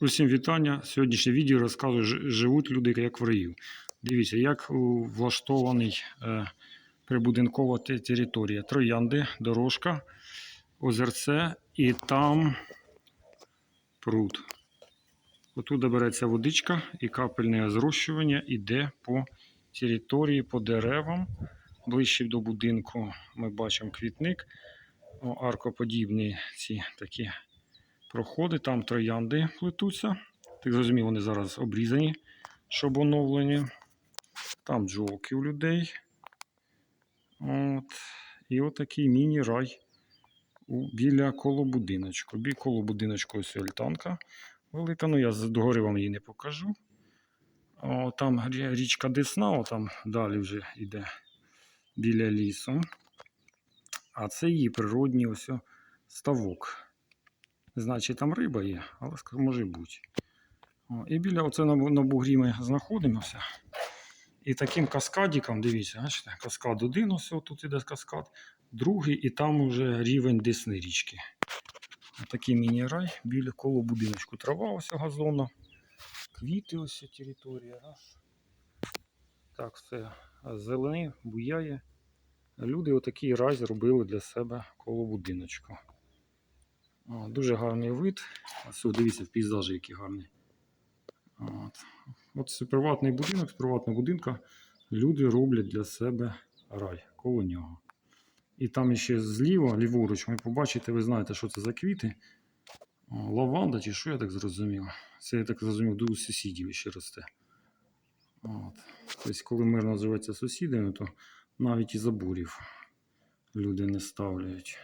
Усім вітання. Сьогоднішнє відео розказую, ж- живуть люди як в раю. Дивіться, як влаштований е, прибудинкова територія. Троянди, дорожка, озерце і там пруд. Отут береться водичка і капельне зрощування йде по території, по деревам. Ближче до будинку ми бачимо квітник, О, аркоподібні ці такі проходи, там троянди плетуться. Так зрозуміло, вони зараз обрізані, щоб оновлені. Там джолки у людей. От. І отакий міні-рай біля коло будиночку. Бі коло будиночку ось альтанка велика. Ну я догори вам її не покажу. О, там річка Десна, о, там далі вже йде біля лісу. А це її природній ось ставок. Чи там риба є, але може бути. О, і біля оце на, на бугрі ми знаходимося. І таким каскадіком, дивіться, бачите, каскад один, ось тут іде каскад, другий, і там уже рівень Десни річки. Такий міні-рай біля коло будиночку. Трава ось газона, квіти ось територія. Раз. Так, все зелене, буяє. Люди отакий рай зробили для себе коло будиночку. Дуже гарний вид. Ось дивіться, в пейзажі який гарний. От. От це приватний будинок, з приватного будинка люди роблять для себе рай коло нього. І там ще зліва, ліворуч, ви побачите, ви знаєте, що це за квіти. Лаванда чи що я так зрозумів. Це я так зрозумів, до сусідів ще росте. От. Тобто, коли мир називається сусідами, то навіть і заборів люди не ставляють.